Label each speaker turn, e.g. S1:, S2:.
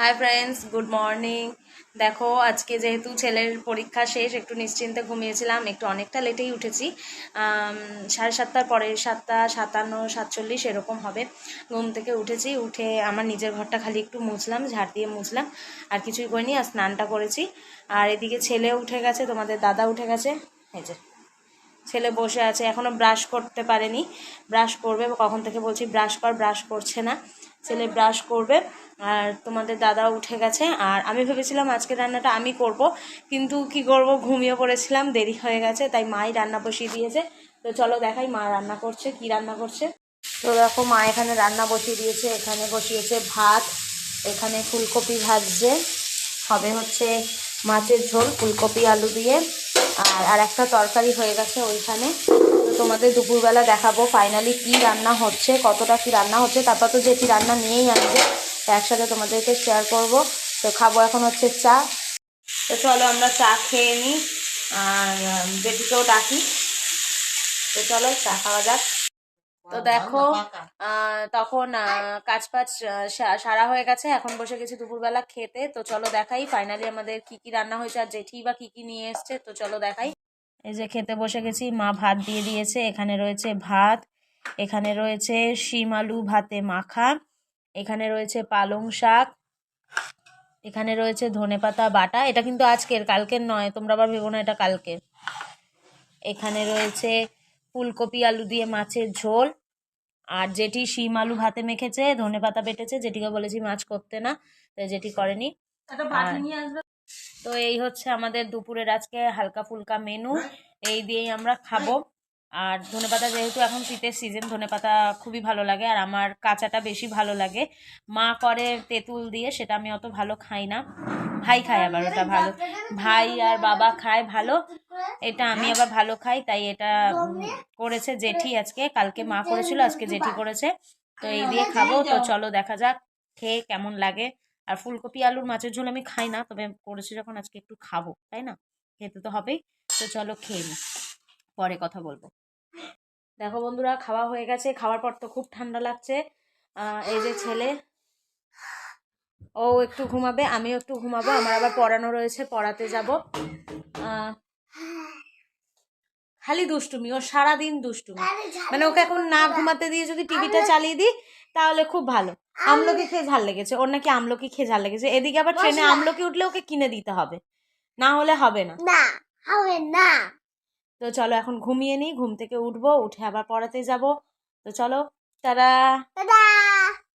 S1: Hi friends good morning দেখো, আজকে যেহেতু ছেলের পরীক্ষা শেষ, একটু নিশ্চিন্তে ঘুমিয়েছিলাম, একটু অনেকটা লেটেই উঠেছি। সাড়ে সাতটার পরে সাতটা সাতান্ন, সাতচল্লিশ এরকম হবে। ঘুম থেকে উঠেছি, উঠে আমার নিজের ঘরটা খালি একটু মুছলাম, ঝাড় দিয়ে মুছলাম, আর কিছুই করিনি, আর স্নানটা করেছি। আর এদিকে ছেলে উঠে গেছে, তোমাদের দাদা উঠে গেছে। এই যে, ছেলে বসে আছে, এখনও ব্রাশ করতে পারেনি। ব্রাশ করবে, কখন থেকে বলছি, ব্রাশ কর, ব্রাশ করছে না। ছেলে ব্রাশ করবে, আর তোমাদের দাদা উঠে গেছে। আর আমি ভেবেছিলাম আজকে রান্নাটা আমি করব, কিন্তু কি করব, ঘুমিয়ে পড়েছিলাম, দেরি হয়ে গেছে, তাই মাই রান্না বসিয়ে দিয়েছে। তো চলো দেখাই মা রান্না করছে, কি রান্না করছে। তো দেখো, মা এখানে রান্না বসিয়ে দিয়েছে, এখানে বসিয়েছে ভাত, এখানে ফুলকপি ভাজছে। হবে হচ্ছে মাছের ঝোল, ফুলকপি, আলু দিয়ে। আর আর একটা তরকারি হয়ে গেছে ওইখানে। তোমাদের দুপুরবেলা দেখাবো ফাইনালি কি রান্না হচ্ছে কতটা কি রান্না হচ্ছে তারপর তো যেটি রান্না নিয়েই আনবে তো একসাথে তোমাদেরকে শেয়ার করব। তো খাব এখন হচ্ছে চা। তো চলো আমরা চা খেয়ে নিই আর বেটিকেও ডাকি। তো চলো চা খাওয়া যাক। তো দেখো তখন কাজ পাজ সারা হয়ে গেছে এখন বসে গেছি দুপুরবেলা খেতে। তো চলো দেখাই ফাইনালি আমাদের কি কি রান্না হয়েছে আর জেঠি বা কি কি নিয়ে এসছে তো চলো দেখাই। এই যে খেতে বসে গেছি মা ভাত দিয়ে দিয়েছে এখানে রয়েছে ভাত এখানে রয়েছে শিম আলু ভাতে মাখা এখানে রয়েছে পালং শাক এখানে রয়েছে ধনেপাতা বাটা এটা কিন্তু আজকের কালকের নয় তোমরা আবার ভেবো না এটা কালকের এখানে রয়েছে ফুলকপি আলু দিয়ে মাছের ঝোল আর যেটি শিম আলু ভাতে মেখেছে ধনে পাতা বেটেছে যেটিকে বলেছি মাছ করতে না যেটি করেনি। তো এই হচ্ছে আমাদের দুপুরের আজকে হালকা ফুলকা মেনু এই দিয়েই আমরা খাব। আর ধনেপাতা যেহেতু এখন শীতের সিজন ধনেপাতা খুবই ভালো লাগে আর আমার কাঁচাটা বেশি ভালো লাগে। মা করে তেঁতুল দিয়ে সেটা আমি অত ভালো খাই না। ভাই খায় আবার, ওটা ভালো। ভাই আর বাবা খায় ভালো। এটা আমি আবার ভালো খাই, তাই এটা করেছে জেঠি আজকে। কালকে মা করেছিল, আজকে জেঠি করেছে। তো এই দিয়ে খাব। তো চলো দেখা যাক, খেয়ে কেমন লাগে। আর ফুলকপি আলুর মাছের ঝোল আমি খাই না তবে করেছে যখন আজকে একটু খাব তাই না? খেতে তো হবেই। তো চলো খেয়ে নিই পরে কথা বলব। দেখো বন্ধুরা খাওয়া হয়ে গেছে। খাওয়ার পর তো খুব ঠান্ডা লাগছে। এই যে ছেলে ও একটু ঘুমাবে আমিও একটু ঘুমাবো। আমার আবার পড়ানো রয়েছে পড়াতে যাব। খালি দুষ্টুমি ও সারাদিন দুষ্টুমি। মানে ওকে এখন না ঘুমাতে দিয়ে যদি টিভিটা চালিয়ে দিই তাহলে খুব ভালো। আমলকি খেয়ে ঝাল লেগেছে ওর নাকি আমলকি খেয়ে ঝাল লেগেছে। এদিকে আবার ট্রেনে আমলকি উঠলে ওকে কিনে দিতে হবে না হলে হবে না।
S2: না হবে না।
S1: তো চলো এখন ঘুমিয়ে নিই ঘুম থেকে উঠবো উঠে আবার পড়াতে যাব। তো চলো তারা